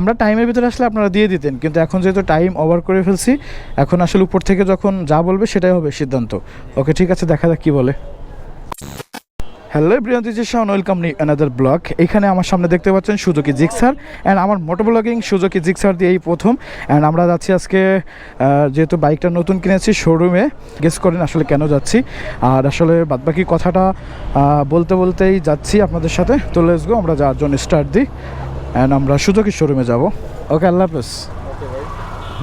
আমরা টাইমের ভিতরে আসলে আপনারা দিয়ে দিতেন। কিন্তু এখন যেহেতু টাইম ওভার করে ফেলছি, এখন আসলে উপর থেকে যখন যা বলবে সেটাই হবে সিদ্ধান্ত। ওকে, ঠিক আছে, দেখা যাক কী বলে। হ্যালো প্রিয়ান্তি শাহন ওয়েলকাম নি অ্যানাদার ব্লগ এখানে আমার সামনে দেখতে পাচ্ছেন সুজুকি জিক্সার অ্যান্ড আমার মোটো ব্লগিং সুজুকি জিক্সার দিয়ে এই প্রথম। অ্যান্ড আমরা যাচ্ছি আজকে যেহেতু বাইকটা নতুন কিনেছি শোরুমে গেস করেন আসলে কেন যাচ্ছি। আর আসলে বাদবাকি কথাটা বলতে বলতেই যাচ্ছি আপনাদের সাথে। তো লেটস গো আমরা যাওয়ার জন্য স্টার্ট দিই। অ্যান্ড আমরা সুজুকি শোরুমে যাব। ওকে আল্লাহ হাফেজ।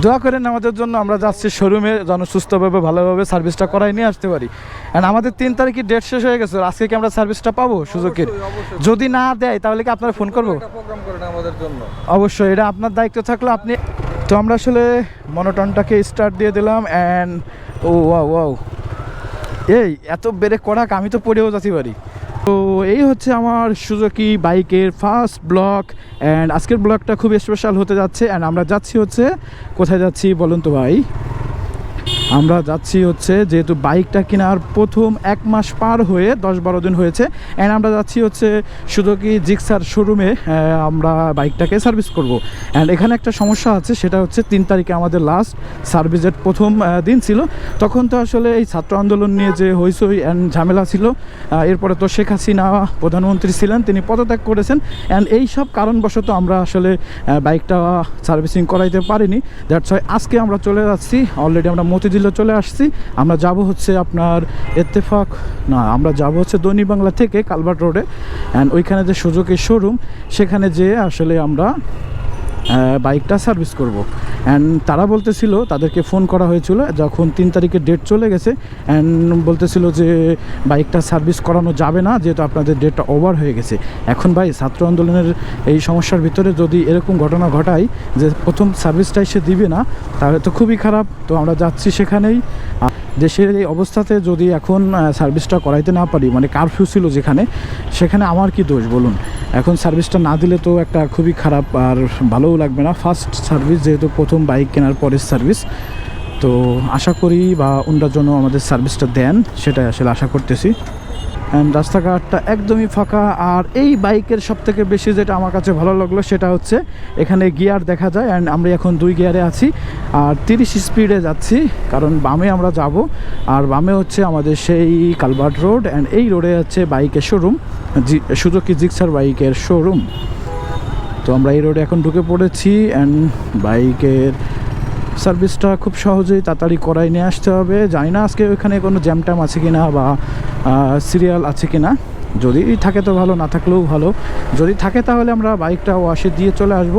দোয়া করেন আমাদের জন্য আমরা যাচ্ছি শোরুমে যেন সুস্থভাবে ভালোভাবে সার্ভিসটা করাই নিয়ে আসতে পারি। অ্যান্ড আমাদের তিন তারিখে ডেট শেষ হয়ে গেছে আজকে কি আমরা সার্ভিসটা পাবো সুযোগের? যদি না দেয় তাহলে কি আপনার ফোন করব? অবশ্যই এটা আপনার দায়িত্ব থাকল আপনি তো আমরা আসলে মনোটনটাকে স্টার্ট দিয়ে দিলাম অ্যান্ড ও ওয়াও ওয়াও এই এত বেড়ে কড়াক আমি তো পড়েও যাচ্ছি পারি তো এই হচ্ছে আমার সুজুকি বাইকের ফার্স্ট ব্লক অ্যান্ড আজকের ব্লকটা খুব স্পেশাল হতে যাচ্ছে অ্যান্ড আমরা যাচ্ছি হচ্ছে, কোথায় যাচ্ছি বলুন তো ভাই? আমরা যাচ্ছি হচ্ছে যেহেতু বাইকটা কেনার প্রথম এক মাস পার হয়ে দশ বারো দিন হয়েছে অ্যান্ড আমরা যাচ্ছি হচ্ছে সুজুকি জিক্সার শোরুমে আমরা বাইকটাকে সার্ভিস করব। অ্যান্ড এখানে একটা সমস্যা আছে, সেটা হচ্ছে তিন তারিখে আমাদের লাস্ট সার্ভিসের প্রথম দিন ছিল। তখন তো আসলে এই ছাত্র আন্দোলন নিয়ে যে হইসই অ্যান্ড ঝামেলা ছিল এরপরে তো শেখ হাসিনা প্রধানমন্ত্রী ছিলেন, তিনি পদত্যাগ করেছেন। অ্যান্ড এই সব কারণবশত আমরা আসলে বাইকটা সার্ভিসিং করাইতে পারিনি। দ্যাটস হয় আজকে আমরা চলে যাচ্ছি অলরেডি আমরা মতিঝিলে চলে আসছি। আমরা যাব হচ্ছে আপনার এত্তেফাক না, আমরা যাব হচ্ছে দৈনিক বাংলা থেকে কালভার্ট রোডে। অ্যান্ড ওইখানে যে সুযোগের শোরুম, সেখানে যেয়ে আসলে আমরা বাইকটা সার্ভিস করব। অ্যান্ড তারা বলতেছিল, তাদেরকে ফোন করা হয়েছিল, যখন তিন তারিখের ডেট চলে গেছে অ্যান্ড বলতেছিল যে বাইকটা সার্ভিস করানো যাবে না, যেহেতু আপনাদের ডেটটা ওভার হয়ে গেছে। এখন ভাই, ছাত্র আন্দোলনের এই সমস্যার ভিতরে যদি এরকম ঘটনা ঘটায়, যে প্রথম সার্ভিসটাই সে দিবে না, তাহলে তো খুবই খারাপ। তো আমরা যাচ্ছি সেখানেই। দেশের এই অবস্থাতে যদি এখন সার্ভিসটা করাইতে না পারি মানে কারফিউ ছিল যেখানে, সেখানে আমার কি দোষ বলুন? এখন সার্ভিসটা না দিলে তো একটা খুবই খারাপ আর ভালোও লাগবে না। ফার্স্ট সার্ভিস যেহেতু প্রথম বাইক কেনার পরের সার্ভিস তো আশা করি বা অন্যার জন্য আমাদের সার্ভিসটা দেন, সেটাই আসলে আশা করতেছি। অ্যান্ড রাস্তাঘাটটা একদমই ফাঁকা। আর এই বাইকের সব থেকে বেশি যেটা আমার কাছে ভালো লাগল সেটা হচ্ছে এখানে গিয়ার দেখা যায় অ্যান্ড আমরা এখন দুই গিয়ারে আছি। আর তিরিশ স্পিডে যাচ্ছি, কারণ বামে আমরা যাব। আর বামে হচ্ছে আমাদের সেই কালভার্ট রোড অ্যান্ড এই রোডে হচ্ছে বাইকের শোরুম সুজুকি জিক্সার বাইকের শোরুম তো আমরা এই রোডে এখন ঢুকে পড়েছি অ্যান্ড বাইকের সার্ভিসটা খুব সহজেই তাড়াতাড়ি করাই নিয়ে আসতে হবে। জানি না আজকে ওইখানে কোনো জ্যাম ট্যাম আছে কিনা বা সিরিয়াল আছে কিনা। যদি থাকে তো ভালো, না থাকলেও ভালো। যদি থাকে তাহলে আমরা বাইকটা ওয়াশে দিয়ে চলে আসব।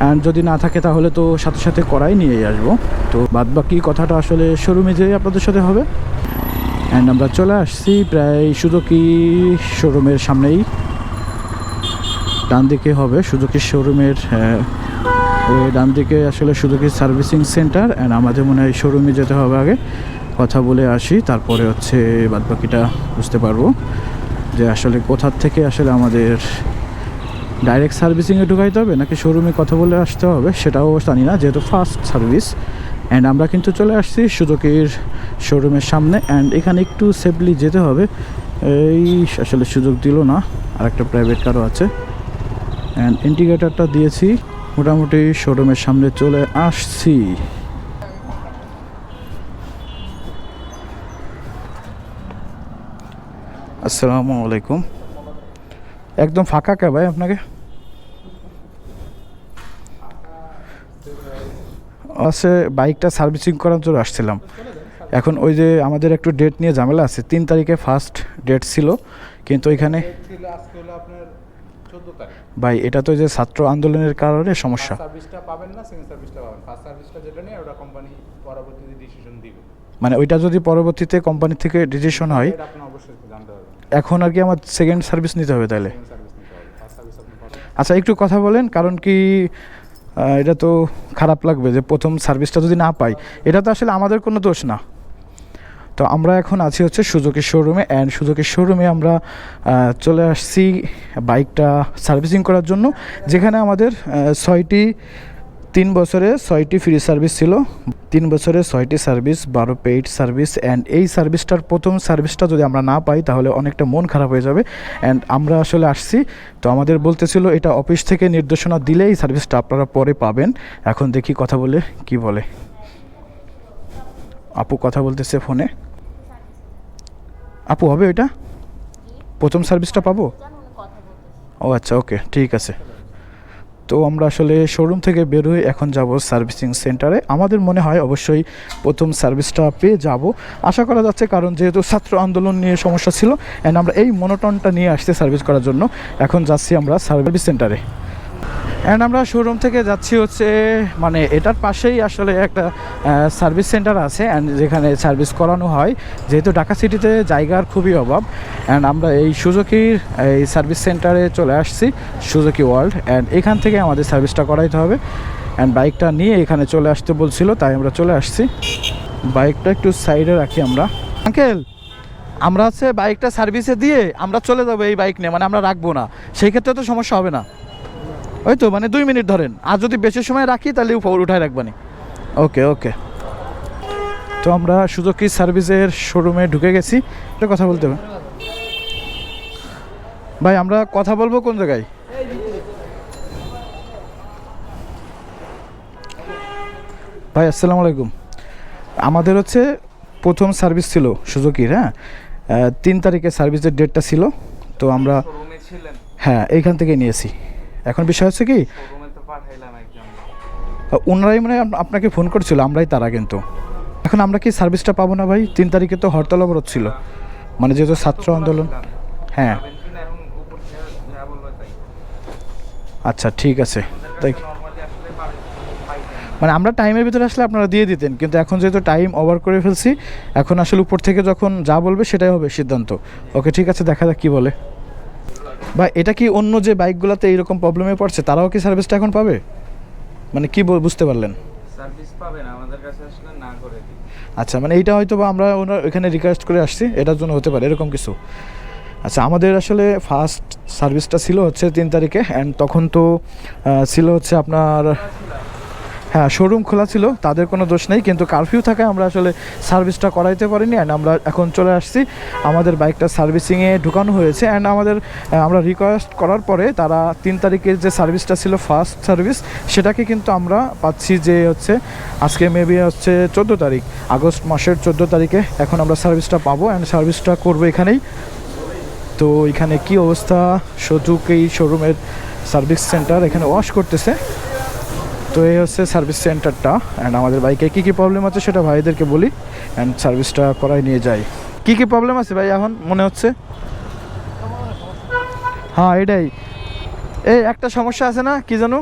অ্যান্ড যদি না থাকে তাহলে তো সাথে সাথে করাই নিয়ে আসব। তো বাদ বাকি কথাটা আসলে শোরুমে যেয়ে আপনাদের সাথে হবে। অ্যান্ড আমরা চলে আসছি প্রায় সুজুকি শোরুমের সামনেই। ডান দিকে হবে সুজুকি শোরুমের ডান দিকে আসলে সুজুকি সার্ভিসিং সেন্টার অ্যান্ড আমাদের মনে হয় শোরুমে যেতে হবে আগে। কথা বলে আসি, তারপরে হচ্ছে বাদবাকিটা বুঝতে পারব। যে আসলে কোথার থেকে আসলে আমাদের ডাইরেক্ট সার্ভিসিংয়ে ঢুকাইতে হবে, নাকি শোরুমে কথা বলে আসতে হবে, সেটাও জানি না, যেহেতু ফার্স্ট সার্ভিস অ্যান্ড আমরা কিন্তু চলে আসছি সুজুকির শোরুমের সামনে অ্যান্ড এখানে একটু সেফলি যেতে হবে। এই আসলে সুযোগ দিল না আর একটা প্রাইভেট কারও আছে। অ্যান্ড ইন্ডিকেটারটা দিয়েছি। মোটামুটি শোরুমের সামনে চলে আসছি। আসসালামু আলাইকুম। একদম ফাঁকা কে ভাই আপনাকে? আছে, বাইকটা সার্ভিসিং করার জন্য আসছিলাম। এখন ওই যে আমাদের একটু ডেট নিয়ে ঝামেলা আছে, তিন তারিখে ফার্স্ট ডেট ছিল, কিন্তু এখানে ভাই এটা তো যে ছাত্র আন্দোলনের কারণে সমস্যা। সার্ভিসটা পাবেন না সেকেন্ড সার্ভিসটা পাবেন ফার্স্ট সার্ভিসটা যেটা নেই ওটা কোম্পানি পরবর্তীতে ডিসিশন দিবে। মানে ওইটা যদি পরবর্তীতে কোম্পানি থেকে ডিসিশন হয় এখন আর কি আমার সেকেন্ড সার্ভিস নিতে হবে তাহলে? আচ্ছা একটু কথা বলেন কারণ কি এটা তো খারাপ লাগবে যে প্রথম সার্ভিসটা যদি না পাই এটা তো আসলে আমাদের কোনো দোষ না। তো আমরা এখন আছি হচ্ছে সুযোগের শোরুমে অ্যান্ড সুযোগের শোরুমে আমরা চলে আসছি বাইকটা সার্ভিসিং করার জন্য। যেখানে আমাদের ছয়টি, তিন বছরে ছয়টি ফ্রি সার্ভিস ছিল। তিন বছরে ছয়টি সার্ভিস বারো পেইড সার্ভিস অ্যান্ড এই সার্ভিসটার প্রথম সার্ভিসটা যদি আমরা না পাই, তাহলে অনেকটা মন খারাপ হয়ে যাবে। অ্যান্ড আমরা আসলে আসছি। তো আমাদের বলতেছিল এটা অফিস থেকে নির্দেশনা দিলে এই সার্ভিসটা আপনারা পরে পাবেন। এখন দেখি কথা বলে কি বলে। আপু কথা বলতেছে ফোনে। আপু, হবে ওইটা? প্রথম সার্ভিসটা পাবো? ও আচ্ছা ওকে, ঠিক আছে। তো আমরা আসলে শোরুম থেকে বের হয়ে এখন যাব সার্ভিসিং সেন্টারে আমাদের মনে হয় অবশ্যই প্রথম সার্ভিসটা পেয়ে যাব। আশা করা যাচ্ছে কারণ যেহেতু ছাত্র আন্দোলন নিয়ে সমস্যা ছিল অ্যান্ড আমরা এই মনোটনটা নিয়ে আসছি সার্ভিস করার জন্য এখন যাচ্ছি আমরা সার্ভিস সেন্টারে অ্যান্ড আমরা শোরুম থেকে যাচ্ছি হচ্ছে মানে এটার পাশেই আসলে একটা সার্ভিস সেন্টার আছে অ্যান্ড যেখানে সার্ভিস করানো হয়। যেহেতু ঢাকা সিটিতে জায়গার খুবই অভাব। অ্যান্ড আমরা এই সুজুকির এই সার্ভিস সেন্টারে চলে আসছি সুজুকি ওয়ার্ল্ড অ্যান্ড এখান থেকে আমাদের সার্ভিসটা করাইতে হবে। অ্যান্ড বাইকটা নিয়ে এখানে চলে আসতে বলছিল, তাই আমরা চলে আসছি। বাইকটা একটু সাইডে রাখি আমরা। আঙ্কেল আমরা হচ্ছে বাইকটা সার্ভিসে দিয়ে আমরা চলে যাব এই বাইক নিয়ে মানে আমরা রাখব না। সেই ক্ষেত্রে তো সমস্যা হবে না। ওই তো মানে দুই মিনিট ধরেন। আর যদি বেশি সময় রাখি তাহলে উপর উঠায় রাখবানি ওকে ওকে। তো আমরা সুজুকি সার্ভিসের শোরুমে ঢুকে গেছি? একটা কথা বলতে হবে। ভাই আমরা কথা বলব কোন জায়গায়? ভাই আসসালামু আলাইকুম। আমাদের হচ্ছে প্রথম সার্ভিস ছিল সুজুকির হ্যাঁ? তিন তারিখে সার্ভিসের ডেটটা ছিল তো আমরা হ্যাঁ এইখান থেকে নিয়েছি। এখন বিষয় হচ্ছে কি ওনারাই মানে আপনাকে ফোন করছিল আমরাই তারা কিন্তু। এখন আমরা কি সার্ভিসটা পাবো না ভাই? তিন তারিখে তো হরতাল অবরোধ ছিল। মানে যেহেতু ছাত্র আন্দোলন হ্যাঁ। আচ্ছা ঠিক আছে। তাই মানে আমরা টাইমের ভিতরে আসলে আপনারা দিয়ে দিতেন কিন্তু এখন যেহেতু টাইম ওভার করে ফেলছি এখন আসলে উপর থেকে যখন যা বলবে সেটাই হবে সিদ্ধান্ত। ওকে ঠিক আছে দেখা যাক কী বলে। বা এটা কি অন্য যে বাইকগুলোতে এইরকম প্রবলেমে পড়ছে তারাও কি সার্ভিসটা এখন পাবে? মানে কি বুঝতে পারলেন? সার্ভিস পাবেন আমাদের কাছে আসলে না করে দিই আচ্ছা মানে এইটা হয়তো বা আমরা ওনার এখানে রিকোয়েস্ট করে আসছি এটার জন্য হতে পারে এরকম কিছু। আচ্ছা আমাদের আসলে ফার্স্ট সার্ভিসটা ছিল হচ্ছে তিন তারিখে অ্যান্ড তখন তো ছিল হচ্ছে আপনার হ্যাঁ শোরুম খোলা ছিল, তাদের কোনো দোষ নেই, কিন্তু কারফিউ থাকায় আমরা আসলে সার্ভিসটা করাইতে পারিনি অ্যান্ড আমরা এখন চলে আসছি। আমাদের বাইকটা সার্ভিসিংয়ে ঢুকানো হয়েছে অ্যান্ড আমাদের আমরা রিকোয়েস্ট করার পরে তারা তিন তারিখের যে সার্ভিসটা ছিল ফার্স্ট সার্ভিস সেটাকে কিন্তু আমরা পাচ্ছি যে হচ্ছে, আজকে মেবি হচ্ছে চোদ্দ তারিখ, আগস্ট মাসের চোদ্দ তারিখে এখন আমরা সার্ভিসটা পাবো অ্যান্ড সার্ভিসটা করব এখানেই। তো এখানে কি অবস্থা? সজুক এই শোরুমের সার্ভিস সেন্টার এখানে ওয়াশ করতেছে। তো এই হচ্ছে সার্ভিস সেন্টারটা অ্যান্ড আমাদের বাইকে কী কী প্রবলেম আছে সেটা ভাইদেরকে বলি অ্যান্ড সার্ভিসটা করাই নিয়ে যাই। কী কী প্রবলেম আছে ভাই এখন মনে হচ্ছে? হ্যাঁ এটাই। এই একটা সমস্যা আছে না কি জানো?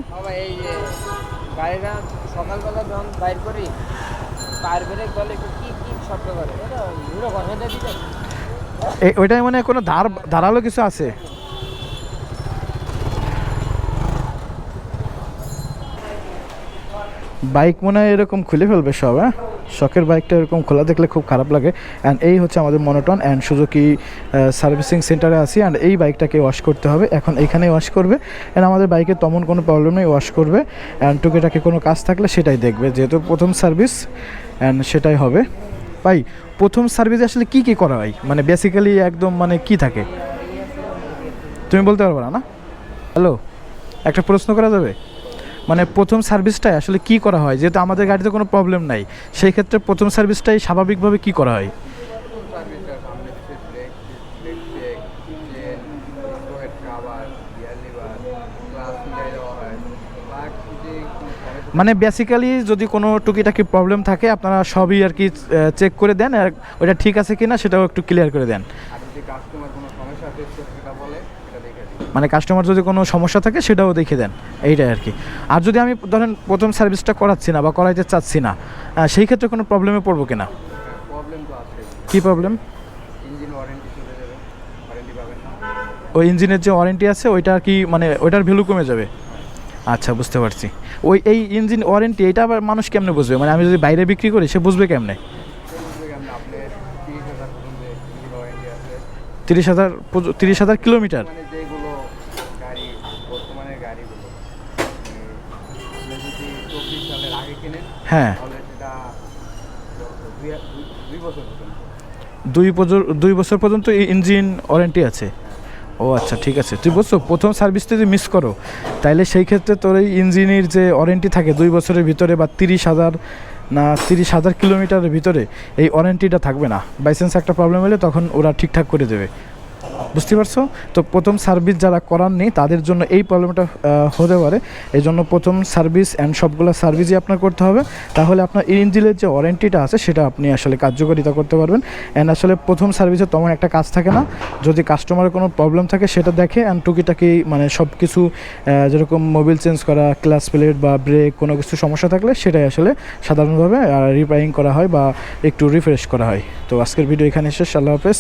ওইটাই মানে কোনো ধার ধারালো কিছু আছে? বাইক মনে হয় এরকম খুলে ফেলবে সব হ্যাঁ? শখের বাইকটা এরকম খোলা দেখলে খুব খারাপ লাগে। অ্যান্ড এই হচ্ছে আমাদের মনোটন অ্যান্ড সুজুকি সার্ভিসিং সেন্টারে আছি। অ্যান্ড এই বাইকটাকে ওয়াশ করতে হবে। এখন এইখানেই ওয়াশ করবে। অ্যান্ড আমাদের বাইকে তেমন কোনো প্রবলেম নেই ওয়াশ করবে। অ্যান্ড টুকিটাকি কোনো কাজ থাকলে সেটাই দেখবে। যেহেতু প্রথম সার্ভিস অ্যান্ড সেটাই হবে। ভাই, প্রথম সার্ভিসে আসলে কি কি করা হয়? মানে বেসিক্যালি একদম মানে কি থাকে? তুমি বলতে পারবে না হ্যালো একটা প্রশ্ন করা যাবে? মানে প্রথম সার্ভিসটাই আসলে কি করা হয়? যেহেতু আমাদের গাড়িতে কোনো প্রবলেম নাই সেই ক্ষেত্রে প্রথম সার্ভিসটাই স্বাভাবিকভাবে কি করা হয়? মানে বেসিক্যালি যদি কোনো টুকিটাকি প্রবলেম থাকে, আপনারা সবই আর কি চেক করে দেন আর ওটা ঠিক আছে কিনা সেটাও একটু ক্লিয়ার করে দেন আর যদি কাস্টমার কোনো সমস্যা ফেস করে সেটা বলে সেটা দেখে দিই মানে কাস্টমার যদি কোনো সমস্যা থাকে সেটাও দেখে দেন এইটাই আর কি। আর যদি আমি ধরেন প্রথম সার্ভিসটা করাচ্ছি না বা করাইতে চাচ্ছি না সেই ক্ষেত্রে কোনো প্রবলেমে পড়ব কিনা? কী প্রবলেম ওই ইঞ্জিনের যে ওয়ারেন্টি আছে ওইটা আর কি মানে ওইটার ভ্যালু কমে যাবে? আচ্ছা বুঝতে পারছি। ওই এই ইঞ্জিন ওয়ারেন্টি এটা আবার মানুষ কেমনে বুঝবে? মানে আমি যদি বাইরে বিক্রি করি সে বুঝবে কেমনে? তিরিশ হাজার তিরিশ হাজার পর্য- তিরিশ হাজার কিলোমিটার মানে যেগুলো গাড়ি বর্তমানের গাড়িগুলো মানে আপনি যদি চব্বিশ সালের আগে কিনেন হ্যাঁ। দুই বছর দুই বছর পর্যন্ত এই ইঞ্জিন ওয়ারেন্টি আছে। ও আচ্ছা ঠিক আছে। তুই বলছো, প্রথম সার্ভিস যদি মিস করো, তাইলে সেই ক্ষেত্রে তোর এই ইঞ্জিনের যে ওয়ারেন্টি থাকে, দুই বছরের ভিতরে বা তিরিশ হাজার না তিরিশ হাজার কিলোমিটারের ভিতরে, এই ওয়ারেন্টিটা থাকবে না। বাইসেন্স একটা প্রবলেম হলে তখন ওরা ঠিকঠাক করে দেবে। বুঝতে পারছ? তো প্রথম সার্ভিস যারা করার নেই তাদের জন্য এই প্রবলেমটা হতে পারে। এই জন্য প্রথম সার্ভিস অ্যান্ড সবগুলো সার্ভিসই আপনার করতে হবে। তাহলে আপনার ইঞ্জিনের যে ওয়ারেন্টিটা আছে, সেটা আপনি আসলে কার্যকারিতা করতে পারবেন। অ্যান্ড আসলে প্রথম সার্ভিসে তেমন একটা কাজ থাকে না। যদি কাস্টমারের কোনো প্রবলেম থাকে, সেটা দেখে অ্যান্ড টুকিটাকি মানে সব কিছু যেরকম মোবিল চেঞ্জ করা ক্লাস প্লেট বা ব্রেক কোনো কিছু সমস্যা থাকলে, সেটাই আসলে সাধারণভাবে রিপেয়ারিং করা হয় বা একটু রিফ্রেশ করা হয়। তো আজকের ভিডিও এখানে শেষ। আল্লাহ হাফেজ।